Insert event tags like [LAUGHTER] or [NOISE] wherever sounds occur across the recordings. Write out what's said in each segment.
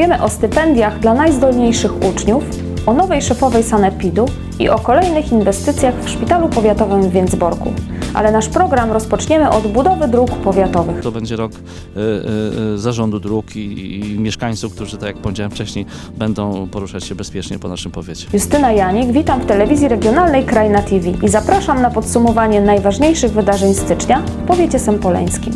Powiemy o stypendiach dla najzdolniejszych uczniów, o nowej szefowej Sanepidu i o kolejnych inwestycjach w szpitalu powiatowym w Więcborku. Ale nasz program rozpoczniemy od budowy dróg powiatowych. To będzie rok e, e, zarządu dróg i, i mieszkańców, którzy, tak jak powiedziałem wcześniej, będą poruszać się bezpiecznie po naszym powiecie. Justyna Janik, witam w telewizji regionalnej Krajna TV i zapraszam na podsumowanie najważniejszych wydarzeń stycznia w powiecie sempoleńskim.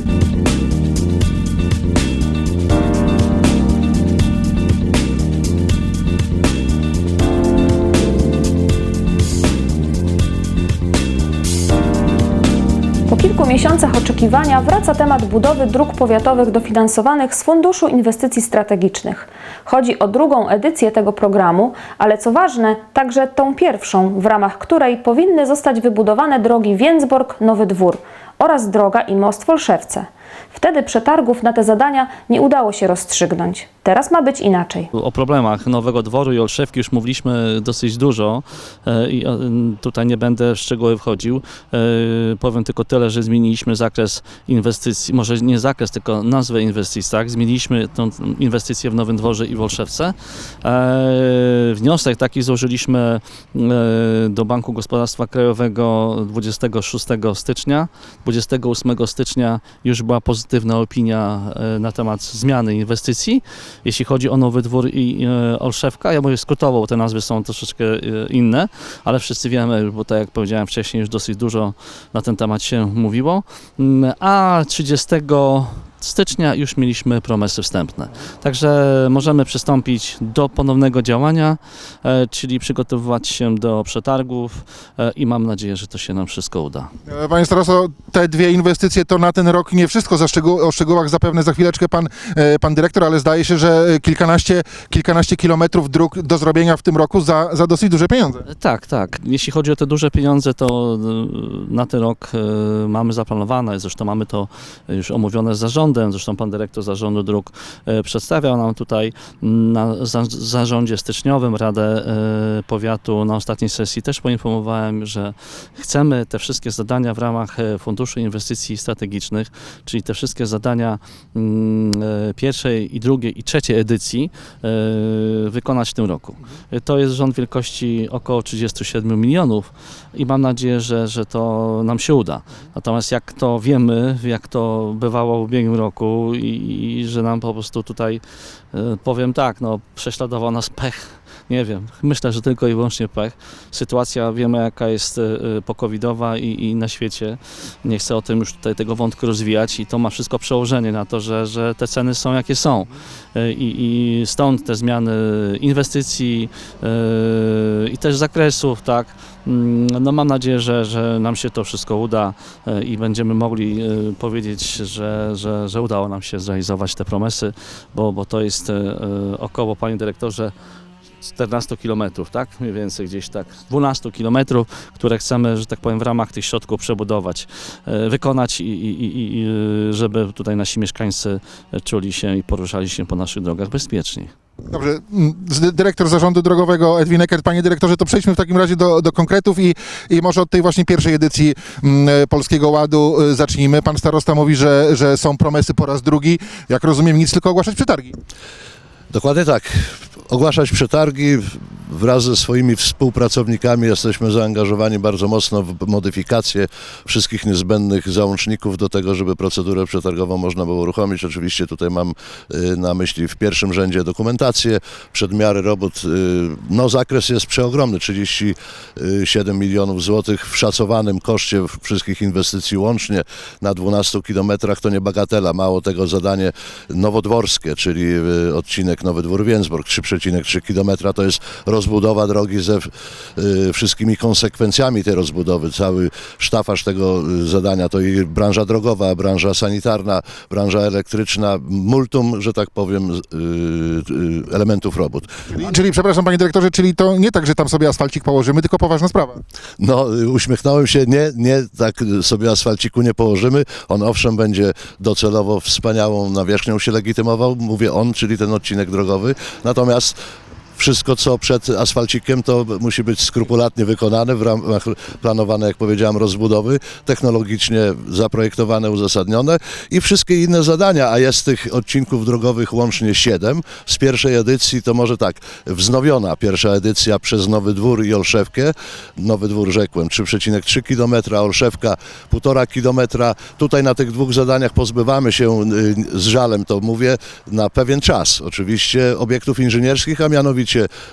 Miesiącach oczekiwania wraca temat budowy dróg powiatowych dofinansowanych z Funduszu Inwestycji Strategicznych. Chodzi o drugą edycję tego programu, ale co ważne, także tą pierwszą, w ramach której powinny zostać wybudowane drogi Więcbork-Nowy Dwór oraz droga i most w Olszewce. Wtedy przetargów na te zadania nie udało się rozstrzygnąć. Teraz ma być inaczej. O problemach Nowego Dworu i Olszewki już mówiliśmy dosyć dużo e, i e, tutaj nie będę w szczegóły wchodził. E, Powiem tylko tyle, że zmieniliśmy zakres inwestycji, może nie zakres, tylko nazwę inwestycji, tak? Zmieniliśmy tą inwestycję w Nowym Dworze i w Olszewce. Wniosek taki złożyliśmy do Banku Gospodarstwa Krajowego 26 stycznia. 28 stycznia już była pozytywna opinia e, na temat zmiany inwestycji. Jeśli chodzi o Nowy Dwór i e, Olszewka, ja mówię skrótowo, bo te nazwy są troszeczkę e, inne, ale wszyscy wiemy, bo tak jak powiedziałem wcześniej, już dosyć dużo na ten temat się mówiło. Mm, A 30 stycznia już mieliśmy promesy wstępne. Także możemy przystąpić do ponownego działania, e, czyli przygotowywać się do przetargów e, i mam nadzieję, że to się nam wszystko uda. E, Panie starosto, te dwie inwestycje to na ten rok nie wszystko. Za szczegół, o szczegółach zapewne za chwileczkę pan, pan dyrektor, ale zdaje się, że kilkanaście, kilkanaście kilometrów dróg do zrobienia w tym roku za, za dosyć duże pieniądze. Tak, tak. Jeśli chodzi o te duże pieniądze, to na ten rok mamy zaplanowane, zresztą mamy to już omówione z zarządem, zresztą pan dyrektor zarządu dróg y, przedstawiał nam tutaj na za- zarządzie styczniowym Radę y, Powiatu na ostatniej sesji też poinformowałem, że chcemy te wszystkie zadania w ramach y, Funduszu Inwestycji Strategicznych, czyli te wszystkie zadania mm, pierwszej i drugiej i trzeciej edycji wykonać w tym roku. To jest rząd wielkości około 37 milionów i mam nadzieję, że, że to nam się uda. Natomiast jak to wiemy, jak to bywało w ubiegłym roku i, i że nam po prostu tutaj, e, powiem tak, no prześladował nas pech. Nie wiem, myślę, że tylko i wyłącznie pech. Sytuacja wiemy jaka jest e, e, pokowidowa i, i na świecie. Nie chcę o tym już tutaj tego wątku rozwijać i to ma wszystko przełożenie na to, że, że te ceny są jakie są. E, I, i stąd te zmiany inwestycji e, i też zakresów, tak. Mm, No mam nadzieję, że, że nam się to wszystko uda i będziemy mogli powiedzieć, że, że, że udało nam się zrealizować te promesy, bo, bo to jest około, panie dyrektorze, 14 kilometrów, tak? Mniej więcej gdzieś tak. 12 kilometrów, które chcemy, że tak powiem, w ramach tych środków przebudować, e, wykonać i, i, i, żeby tutaj nasi mieszkańcy czuli się i poruszali się po naszych drogach bezpieczniej. Dobrze, mm, dyrektor zarządu drogowego Edwin Eckert. Panie dyrektorze, to przejdźmy w takim razie do, do konkretów i, i może od tej właśnie pierwszej edycji mm, e, Polskiego Ładu e, zacznijmy. Pan starosta mówi, że, że są promesy po raz drugi. Jak rozumiem, nic tylko ogłaszać przetargi. Dokładnie tak. Ogłaszać przetargi wraz ze swoimi współpracownikami. Jesteśmy zaangażowani bardzo mocno w modyfikację wszystkich niezbędnych załączników do tego, żeby procedurę przetargową można było uruchomić. Oczywiście tutaj mam y, na myśli w pierwszym rzędzie dokumentację, przedmiary robót. y, No zakres jest przeogromny, 37 milionów złotych w szacowanym koszcie wszystkich inwestycji łącznie na 12 kilometrach to nie bagatela. Mało tego zadanie nowodworskie, czyli y, odcinek Nowy Dwór Więcborg 3,3 km to jest rozbudowa drogi ze y, wszystkimi konsekwencjami tej rozbudowy. Cały sztafaż tego y, zadania to i branża drogowa, branża sanitarna, branża elektryczna, multum, że tak powiem, y, elementów robót. Czyli, czyli, przepraszam panie dyrektorze, czyli to nie tak, że tam sobie asfalcik położymy, tylko poważna sprawa. No, uśmiechnąłem się, nie, nie tak sobie asfalciku nie położymy. On owszem będzie docelowo wspaniałą nawierzchnią się legitymował, mówię on, czyli ten odcinek drogowy. Natomiast Wszystko, co przed asfalcikiem, to musi być skrupulatnie wykonane w ramach planowanej, jak powiedziałem, rozbudowy, technologicznie zaprojektowane, uzasadnione i wszystkie inne zadania, a jest tych odcinków drogowych łącznie 7. Z pierwszej edycji to może tak, wznowiona pierwsza edycja przez Nowy Dwór i Olszewkę. Nowy Dwór rzekłem 3,3 km, Olszewka 1,5 km. Tutaj na tych dwóch zadaniach pozbywamy się, y, z żalem to mówię, na pewien czas. Oczywiście obiektów inżynierskich, a mianowicie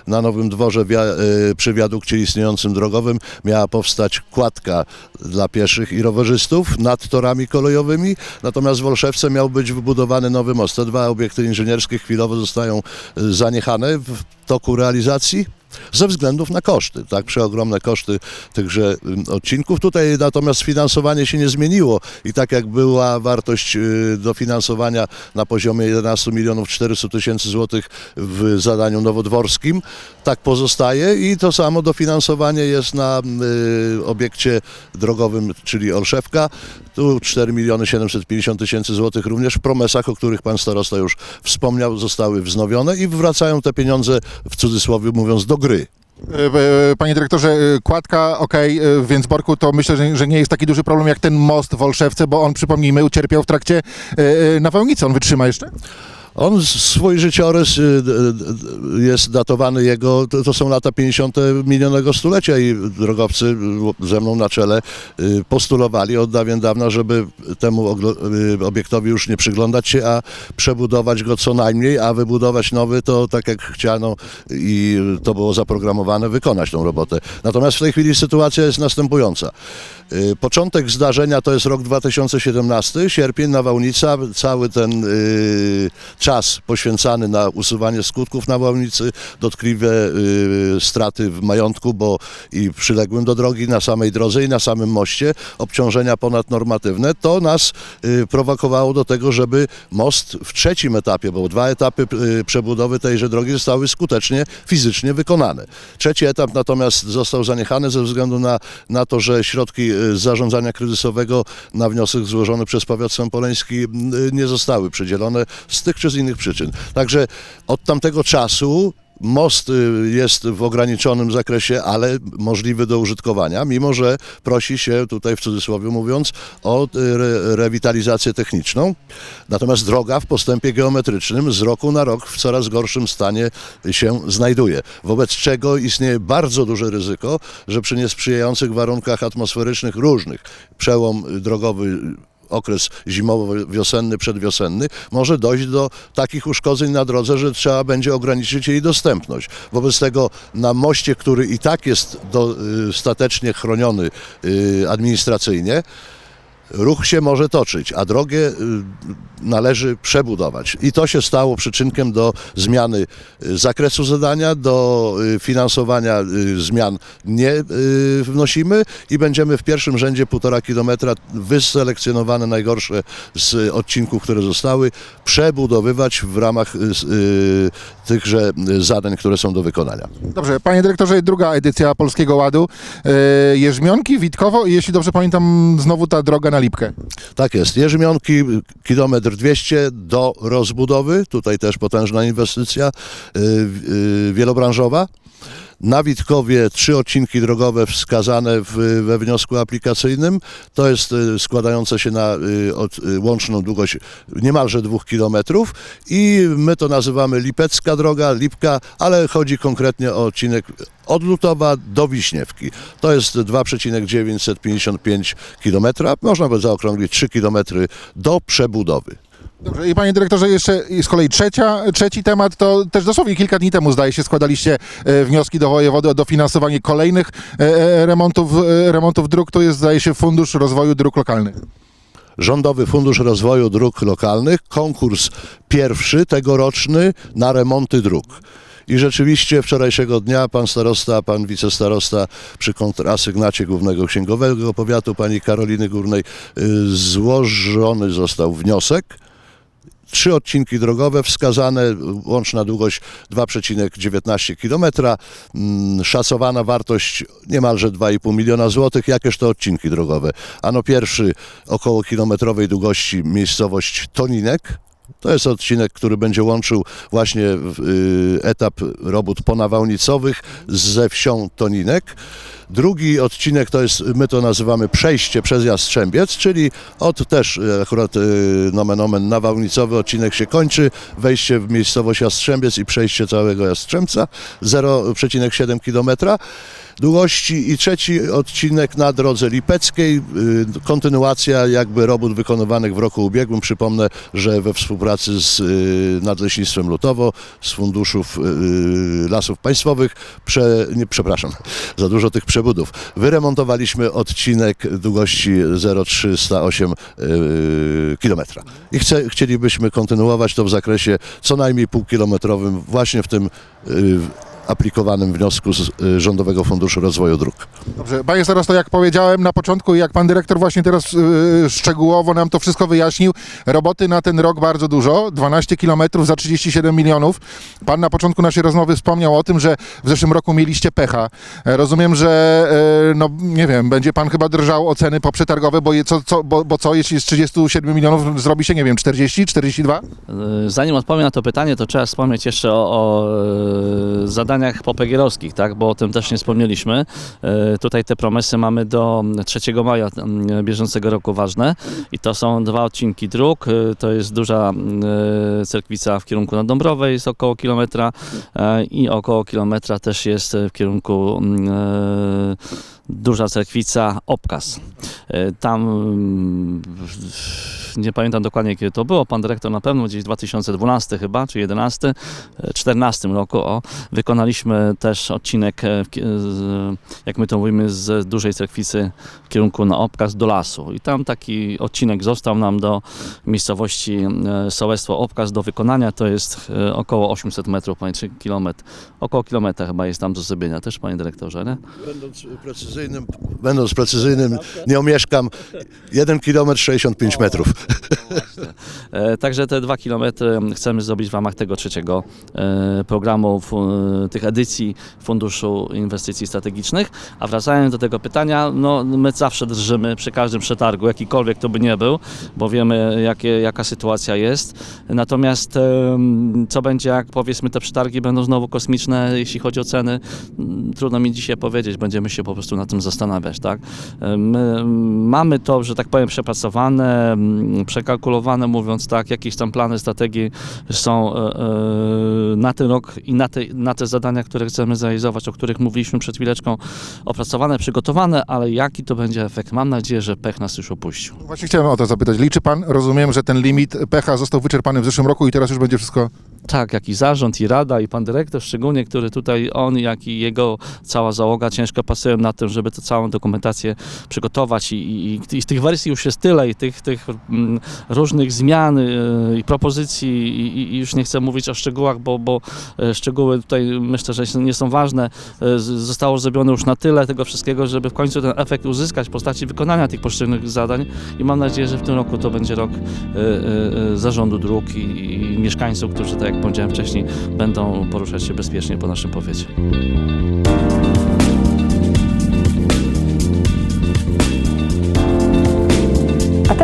na Nowym Dworze y, przy wiadukcie istniejącym drogowym miała powstać kładka dla pieszych i rowerzystów nad torami kolejowymi, natomiast w Olszewce miał być wybudowany nowy most. Te dwa obiekty inżynierskie chwilowo zostają y, zaniechane w toku realizacji. Ze względów na koszty, tak, przeogromne koszty tychże odcinków. Tutaj natomiast finansowanie się nie zmieniło i tak jak była wartość y, dofinansowania na poziomie 11 milionów 400 tysięcy złotych w zadaniu nowodworskim, tak pozostaje i to samo dofinansowanie jest na y, obiekcie drogowym, czyli Olszewka. Tu 4 miliony 750 tysięcy złotych również w promesach, o których pan starosta już wspomniał, zostały wznowione i wracają te pieniądze w cudzysłowie mówiąc do gry. E, e, Panie dyrektorze, e, kładka, e, w Więcborku to myślę, że, że nie jest taki duży problem jak ten most w Olszewce, bo on, przypomnijmy, ucierpiał w trakcie nawałnicy. On wytrzyma jeszcze? On swój życiorys y, jest datowany jego, to, są lata 50. minionego stulecia i drogowcy ze mną na czele y, postulowali od dawien dawna, żeby temu y, obiektowi już nie przyglądać się, a przebudować go co najmniej, a wybudować nowy to tak jak chciano i to było zaprogramowane, wykonać tą robotę. Natomiast w tej chwili sytuacja jest następująca. Początek zdarzenia to jest rok 2017, sierpień, nawałnica, cały ten czas poświęcany na usuwanie skutków nawałnicy, dotkliwe y, straty w majątku, bo i przyległym do drogi, na samej drodze i na samym moście, obciążenia ponadnormatywne, to nas y, prowokowało do tego, żeby most w trzecim etapie, bo dwa etapy y, przebudowy tejże drogi zostały skutecznie fizycznie wykonane. Trzeci etap natomiast został zaniechany ze względu na, na to, że środki zarządzania kryzysowego na wniosek złożony przez powiat sępoleński nie zostały przydzielone. Z tych czy z innych przyczyn. Także od tamtego czasu Most y, jest w ograniczonym zakresie, ale możliwy do użytkowania, mimo że prosi się tutaj w cudzysłowie mówiąc o y, re, rewitalizację techniczną. Natomiast droga w postępie geometrycznym z roku na rok w coraz gorszym stanie się znajduje. Wobec czego istnieje bardzo duże ryzyko, że przy niesprzyjających warunkach atmosferycznych różnych, przełom drogowy okres zimowo-wiosenny, przedwiosenny, może dojść do takich uszkodzeń na drodze, że trzeba będzie ograniczyć jej dostępność. Wobec tego na moście, który i tak jest dostatecznie chroniony y, administracyjnie, ruch się może toczyć, a drogę y, należy przebudować. I to się stało przyczynkiem do zmiany y, zakresu zadania, do y, finansowania zmian nie wnosimy i będziemy w pierwszym rzędzie półtora kilometra wyselekcjonowane najgorsze z odcinków, które zostały, przebudowywać w ramach tychże zadań, które są do wykonania. Dobrze, panie dyrektorze, druga edycja Polskiego Ładu. Jerzmionki, Witkowo i jeśli dobrze pamiętam, znowu ta droga na Lipkę. Tak jest. Jerzymionki, kilometr 200 do rozbudowy. Tutaj też potężna inwestycja y, y, wielobranżowa. Na Witkowie trzy odcinki drogowe wskazane w, we wniosku aplikacyjnym. To jest y, składające się na y, od, y, łączną długość niemalże dwóch kilometrów i my to nazywamy Lipecka droga, Lipka, ale chodzi konkretnie o odcinek od Lutowa do Wiśniewki. To jest 2,955 km. Można by zaokrąglić 3 km do przebudowy. Dobrze, i panie dyrektorze, jeszcze z kolei trzecia, trzeci temat, to też dosłownie kilka dni temu, zdaje się, składaliście e, wnioski do wojewody o dofinansowanie kolejnych e, e, remontów, remontów dróg. To jest, zdaje się, Fundusz Rozwoju Dróg Lokalnych. Rządowy Fundusz Rozwoju Dróg Lokalnych, konkurs pierwszy tegoroczny na remonty dróg. I rzeczywiście wczorajszego dnia pan starosta, pan wicestarosta przy kontrasygnacie Głównego Księgowego Powiatu, pani Karoliny Górnej, y, złożony został wniosek. Trzy odcinki drogowe wskazane, łączna długość 2,19 km, szacowana wartość niemalże 2,5 miliona złotych. Jakież to odcinki drogowe? Ano pierwszy około kilometrowej długości miejscowość Toninek To jest odcinek, który będzie łączył właśnie y, etap robót ponawałnicowych ze wsią Toninek. Drugi odcinek to jest, my to nazywamy przejście przez Jastrzębiec, czyli od też y, akurat y, nomen omen nawałnicowy odcinek się kończy, wejście w miejscowość Jastrzębiec i przejście całego Jastrzębca, 0,7 km długości i trzeci odcinek na drodze Lipeckiej, y, kontynuacja jakby robót wykonywanych w roku ubiegłym. Przypomnę, że we współpracy z Nadleśnictwem Lutowo, z funduszów Lasów Państwowych, prze, nie, przepraszam, za dużo tych przebudów, wyremontowaliśmy odcinek długości 0,308 y, km. I chce, chcielibyśmy kontynuować to w zakresie co najmniej półkilometrowym właśnie w tym y, aplikowanym wniosku z y, Rządowego Funduszu Rozwoju Dróg. Dobrze, panie starosto, jak powiedziałem na początku i jak pan dyrektor właśnie teraz yy, szczegółowo nam to wszystko wyjaśnił, roboty na ten rok bardzo dużo, 12 kilometrów za 37 milionów. Pan na początku naszej rozmowy wspomniał o tym, że w zeszłym roku mieliście pecha. E, Rozumiem, że e, no nie wiem, będzie pan chyba drżał o ceny poprzetargowe, bo, je, co, co, bo, bo co, jeśli z 37 milionów zrobi się, nie wiem, 40, 42? E, Zanim odpowiem na to pytanie, to trzeba wspomnieć jeszcze o, o e, zadaniach popegierowskich, tak? bo o tym też nie wspomnieliśmy. E, Tutaj te promesy mamy do 3 maja bieżącego roku ważne i to są dwa odcinki dróg. E, To jest duża e, cerkwica w kierunku na Dąbrowej, jest około kilometra i około kilometra też jest w kierunku duża cerkwica Obkaz. E, Tam mm, nie pamiętam dokładnie kiedy to było, pan dyrektor na pewno gdzieś 2012 chyba, czy 11, 14 roku o, wykonaliśmy też odcinek, e, jak my to mówimy, z dużej cerkwicy w kierunku na Obkaz do lasu. I tam taki odcinek został nam do miejscowości e, Sołectwo Obkaz do wykonania, to jest e, około 800 metrów, panie, czy kilometr, około kilometra chyba jest tam do zrobienia też, panie dyrektorze, nie? Będąc precyzyjnym, będąc precyzyjnym nie omieszkam, 1 km 65 metrów. E, Także te dwa kilometry chcemy zrobić w ramach tego trzeciego e, programu, fu- tych edycji Funduszu Inwestycji Strategicznych. A wracając do tego pytania, no my zawsze drżymy przy każdym przetargu, jakikolwiek to by nie był, bo wiemy jakie, jaka sytuacja jest. Natomiast em, co będzie, jak powiedzmy te przetargi będą znowu kosmiczne, jeśli chodzi o ceny, trudno mi dzisiaj powiedzieć, będziemy się po prostu nad tym zastanawiać, tak? My mamy to, że tak powiem, przepracowane, przekalkulowane, mówiąc tak, jakieś tam plany, strategii są e, e, na ten rok i na te, na te zadania, które chcemy zrealizować, o których mówiliśmy przed chwileczką, opracowane, przygotowane, ale jaki to będzie efekt? Mam nadzieję, że pech nas już opuścił. Właśnie chciałem o to zapytać. Liczy pan, rozumiem, że ten limit pecha został wyczerpany w zeszłym roku i teraz już będzie wszystko... Tak, jak i zarząd, i rada, i pan dyrektor szczególnie, który tutaj on, jak i jego cała załoga ciężko pracują nad tym, żeby tę całą dokumentację przygotować i, i, i tych wersji już jest tyle i tych, tych mm, różnych zmian y, i propozycji i, i- już nie chcę mówić o szczegółach, bo, bo e, szczegóły tutaj myślę, że nie są ważne. E, Zostało zrobione już na tyle tego wszystkiego, żeby w końcu ten efekt uzyskać w postaci wykonania tych poszczególnych zadań i mam nadzieję, że w tym roku to będzie rok e, zarządu dróg i, i mieszkańców, którzy, tak jak powiedziałem wcześniej, będą poruszać się bezpiecznie po naszym powiecie.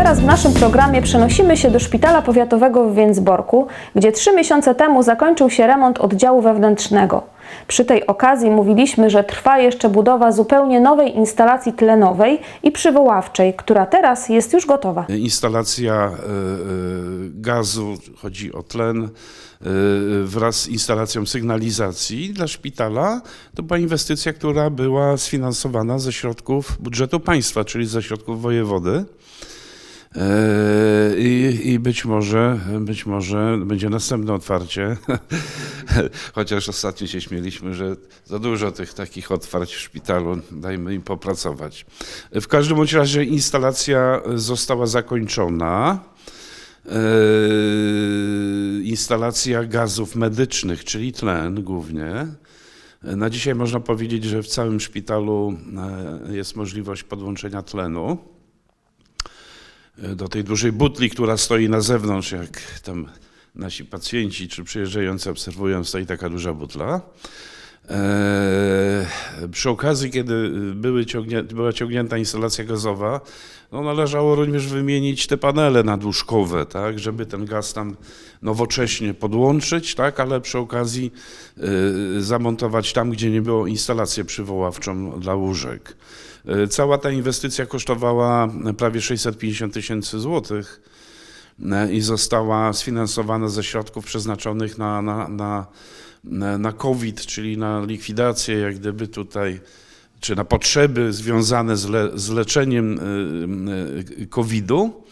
Teraz w naszym programie przenosimy się do Szpitala Powiatowego w Więcborku, gdzie trzy miesiące temu zakończył się remont oddziału wewnętrznego. Przy tej okazji mówiliśmy, że trwa jeszcze budowa zupełnie nowej instalacji tlenowej i przywoławczej, która teraz jest już gotowa. Instalacja e, e, gazu, chodzi o tlen, e, wraz z instalacją sygnalizacji dla szpitala. To była inwestycja, która była sfinansowana ze środków budżetu państwa, czyli ze środków wojewody. E, I, I być może, być może będzie następne otwarcie. [LAUGHS] Chociaż ostatnio się śmieliśmy, że za dużo tych takich otwarć w szpitalu, dajmy im popracować. W każdym bądź razie instalacja została zakończona. Yy, instalacja gazów medycznych, czyli tlen głównie. Na dzisiaj można powiedzieć, że w całym szpitalu e, jest możliwość podłączenia tlenu do tej dużej butli, która stoi na zewnątrz, jak tam nasi pacjenci czy przyjeżdżający obserwują, stoi taka duża butla. Eee, Przy okazji, kiedy były była ciągnięta instalacja gazowa, no należało również wymienić te panele nadłużkowe, tak, żeby ten gaz tam nowocześnie podłączyć, tak, ale przy okazji e, zamontować tam, gdzie nie było instalację przywoławczą dla łóżek. E, Cała ta inwestycja kosztowała prawie 650 tysięcy złotych e, i została sfinansowana ze środków przeznaczonych na, na, na, na, COVID, czyli na likwidację jak gdyby tutaj, czy na potrzeby związane z, le, z leczeniem COVID-u.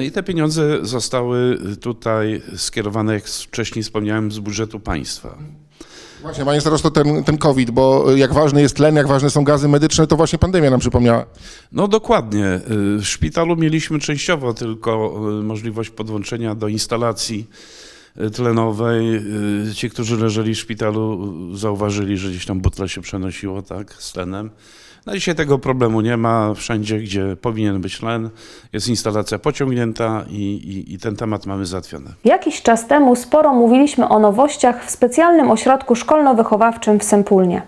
I te pieniądze zostały tutaj skierowane, jak wcześniej wspomniałem, z budżetu państwa. Właśnie, panie starosto, ten, ten COVID, bo jak ważny jest tlen, jak ważne są gazy medyczne, to właśnie pandemia nam przypomniała. No dokładnie. Y, W szpitalu mieliśmy częściowo tylko y, możliwość podłączenia do instalacji y, tlenowej. Ci, którzy leżeli w szpitalu, zauważyli, że gdzieś tam butle się przenosiło tak, z tlenem. No dzisiaj tego problemu nie ma. Wszędzie, gdzie powinien być tlen, jest instalacja pociągnięta i, i, i ten temat mamy załatwiony. Jakiś czas temu sporo mówiliśmy o nowościach w specjalnym ośrodku szkolno-wychowawczym w Sempólnie.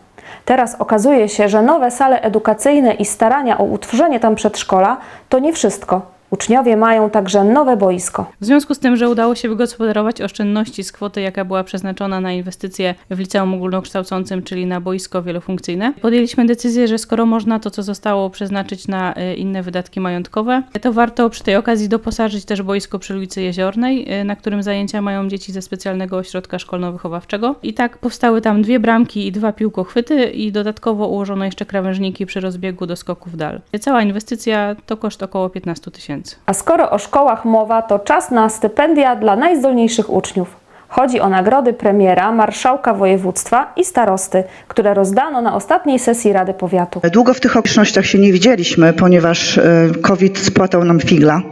Teraz okazuje się, że nowe sale edukacyjne i starania o utworzenie tam przedszkola to nie wszystko. Uczniowie mają także nowe boisko. W związku z tym, że udało się wygospodarować oszczędności z kwoty, jaka była przeznaczona na inwestycje w liceum ogólnokształcącym, czyli na boisko wielofunkcyjne, podjęliśmy decyzję, że skoro można to, co zostało przeznaczyć na y, inne wydatki majątkowe, to warto przy tej okazji doposażyć też boisko przy ulicy Jeziornej, y, na którym zajęcia mają dzieci ze specjalnego ośrodka szkolno-wychowawczego. I tak powstały tam dwie bramki i dwa piłkochwyty i dodatkowo ułożono jeszcze krawężniki przy rozbiegu do skoków dal. Cała inwestycja to koszt około 15 tysięcy. A skoro o szkołach mowa, to czas na stypendia dla najzdolniejszych uczniów. Chodzi o nagrody premiera, marszałka województwa i starosty, które rozdano na ostatniej sesji Rady Powiatu. Długo w tych okolicznościach się nie widzieliśmy, ponieważ e, COVID spłatał nam figla.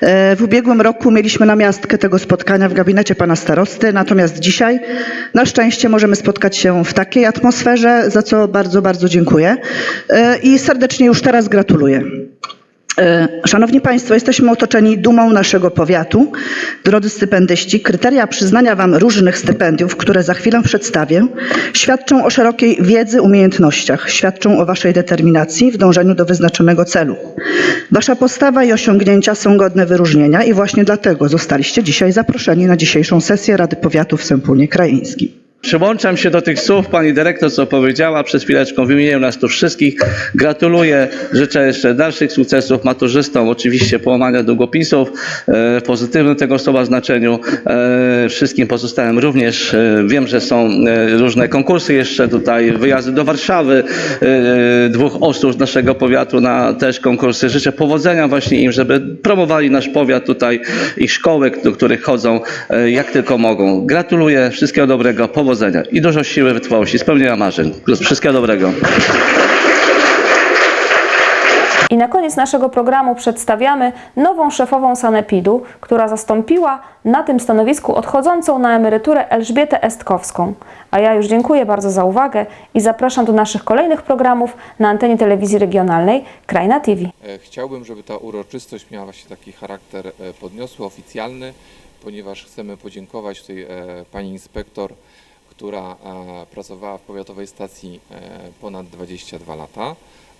E, W ubiegłym roku mieliśmy namiastkę tego spotkania w gabinecie pana starosty, natomiast dzisiaj na szczęście możemy spotkać się w takiej atmosferze, za co bardzo, bardzo dziękuję E, i serdecznie już teraz gratuluję. E, Szanowni Państwo, jesteśmy otoczeni dumą naszego powiatu. Drodzy stypendyści, kryteria przyznania Wam różnych stypendiów, które za chwilę przedstawię, świadczą o szerokiej wiedzy, umiejętnościach, świadczą o Waszej determinacji w dążeniu do wyznaczonego celu. Wasza postawa i osiągnięcia są godne wyróżnienia i właśnie dlatego zostaliście dzisiaj zaproszeni na dzisiejszą sesję Rady Powiatu w Sępólnie Krajeńskim. Przyłączam się do tych słów pani dyrektor, co powiedziała przed chwileczką w imieniu nas tu wszystkich. Gratuluję, życzę jeszcze dalszych sukcesów maturzystom, oczywiście połamania długopisów e, w pozytywnym tego słowa znaczeniu. E, wszystkim pozostałym również. E, wiem, że są e, różne konkursy jeszcze tutaj, wyjazdy do Warszawy e, dwóch osób z naszego powiatu na też konkursy. Życzę powodzenia właśnie im, żeby promowali nasz powiat tutaj i szkoły, do których chodzą e, jak tylko mogą. Gratuluję, wszystkiego dobrego, powodzenia i dużo siły, wytrwałości, spełnienia marzeń. Wszystkiego dobrego. I na koniec naszego programu przedstawiamy nową szefową Sanepidu, która zastąpiła na tym stanowisku odchodzącą na emeryturę Elżbietę Estkowską. A ja już dziękuję bardzo za uwagę i zapraszam do naszych kolejnych programów na antenie telewizji regionalnej Krajna TV. E, Chciałbym, żeby ta uroczystość miała właśnie taki charakter e, podniosły, oficjalny, ponieważ chcemy podziękować tutaj e, pani inspektor, która e, pracowała w powiatowej stacji e, ponad 22 lata,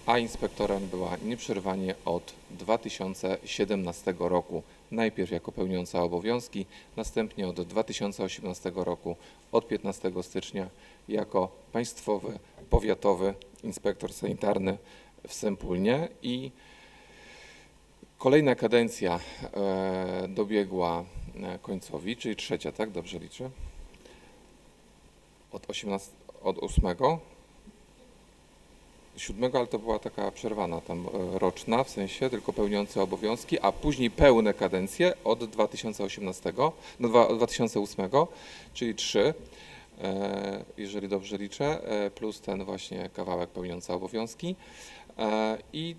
a inspektorem była nieprzerwanie od 2017 roku. Najpierw jako pełniąca obowiązki, następnie od 2018 roku, od 15 stycznia jako państwowy, powiatowy inspektor sanitarny w Sępólnie i Kolejna kadencja e, dobiegła końcowi, czyli trzecia, tak? Dobrze liczę? Od 18, od 8, 7, ale to była taka przerwana tam e, roczna, w sensie tylko pełniący obowiązki, a później pełne kadencje od 2018, no, dwa- od 2008, czyli 3, e, jeżeli dobrze liczę, e, plus ten właśnie kawałek pełniący obowiązki. I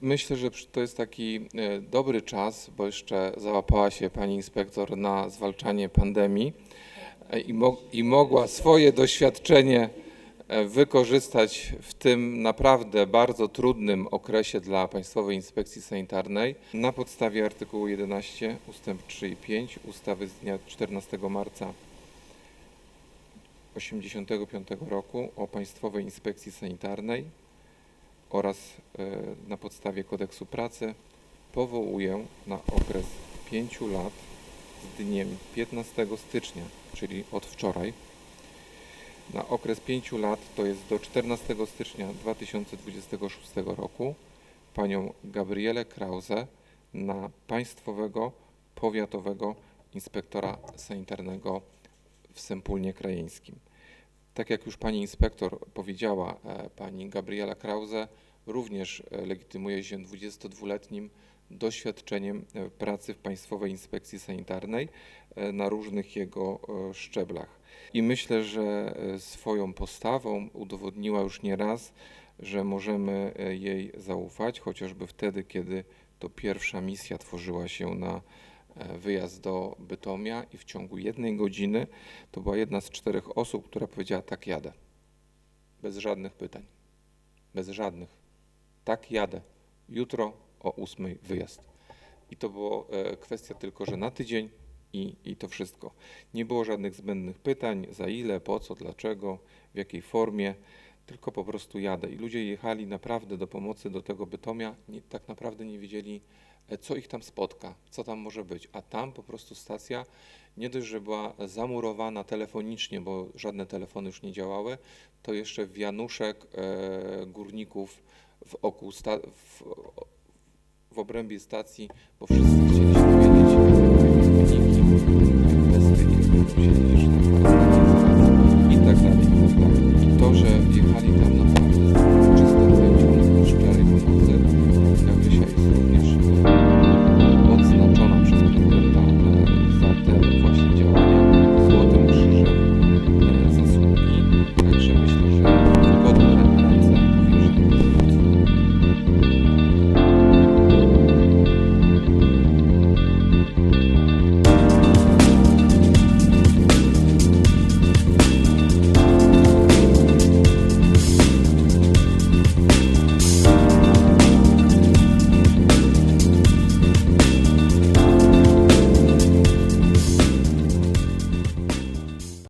Myślę, że to jest taki dobry czas, bo jeszcze załapała się pani inspektor na zwalczanie pandemii i, mo- i mogła swoje doświadczenie e, wykorzystać w tym naprawdę bardzo trudnym okresie dla Państwowej Inspekcji Sanitarnej na podstawie artykułu 11 ustęp 3 i 5 ustawy z dnia 14 marca 1985 roku o Państwowej Inspekcji Sanitarnej oraz e, na podstawie kodeksu pracy powołuję na okres 5 lat dniem 15 stycznia, czyli od wczoraj, na okres 5 lat, to jest do 14 stycznia 2026 roku, panią Gabrielę Krause na Państwowego Powiatowego Inspektora Sanitarnego w Sępólnie Krajeńskim. Tak jak już pani inspektor powiedziała, e, pani Gabriela Krause również e, legitymuje się 22-letnim doświadczeniem e, pracy w Państwowej Inspekcji Sanitarnej e, na różnych jego e, szczeblach. I myślę, że swoją postawą udowodniła już nie raz, że możemy jej zaufać, chociażby wtedy, kiedy to pierwsza misja tworzyła się na wyjazd do Bytomia i w ciągu jednej godziny to była jedna z czterech osób, która powiedziała tak jadę. Bez żadnych pytań. Bez żadnych. Tak jadę. Jutro o ósmej wyjazd. I to było e, kwestia tylko, że na tydzień i, i to wszystko. Nie było żadnych zbędnych pytań, za ile, po co, dlaczego, w jakiej formie, tylko po prostu jadę. I ludzie jechali naprawdę do pomocy do tego Bytomia, nie, tak naprawdę nie wiedzieli, e, co ich tam spotka, co tam może być. A tam po prostu stacja nie dość, że była zamurowana telefonicznie, bo żadne telefony już nie działały, to jeszcze wianuszek e, górników w oku, sta, w, w obrębie stacji, bo wszyscy chcieli się dowiedzieć, jakie były wyniki, testy, ile musieli jeszcze nakładać i tak dalej. I tak to, że jechali tam na